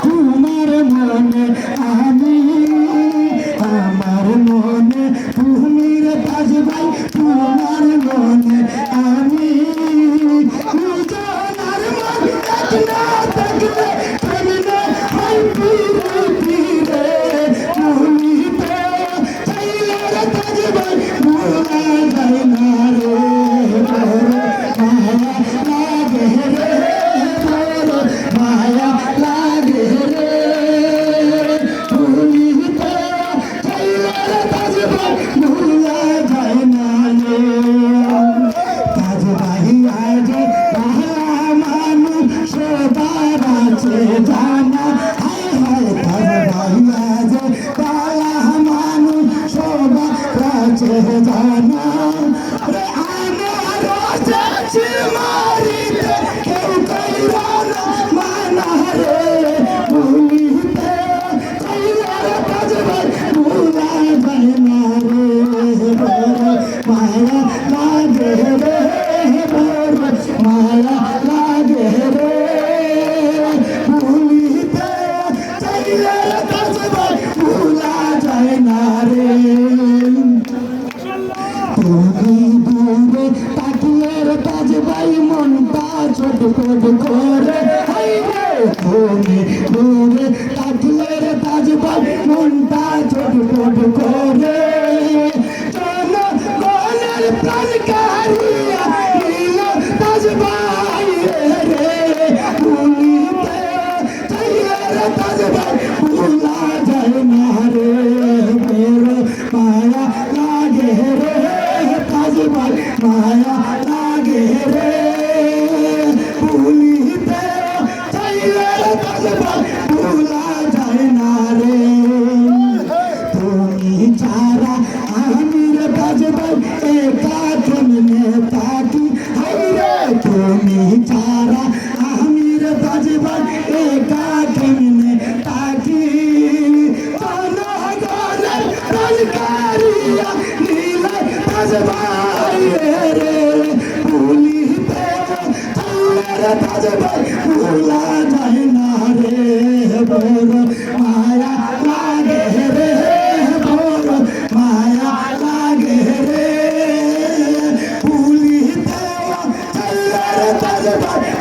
കുമാരമോനെ I know I don't touch you more. দূরে তাকিয়ে কাজ ভাই মনটা ছোট ছোট করে হাইরে দূরে তাকিয়ে কাজ মনটা ছোট ছোট মায়া লাগে রে ভুলিতে চাইলে কালবা ভুলা যায় না রে তুমি ছাড়া আমি রে কাজবা একা তুমি তাকি হাই রে তুমি ছাড়া আমি রে কাজবা একা তুমি তাকি চলো গলে রাজকারিয়া নীলা কাজবা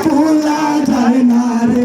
Pull out, I'm not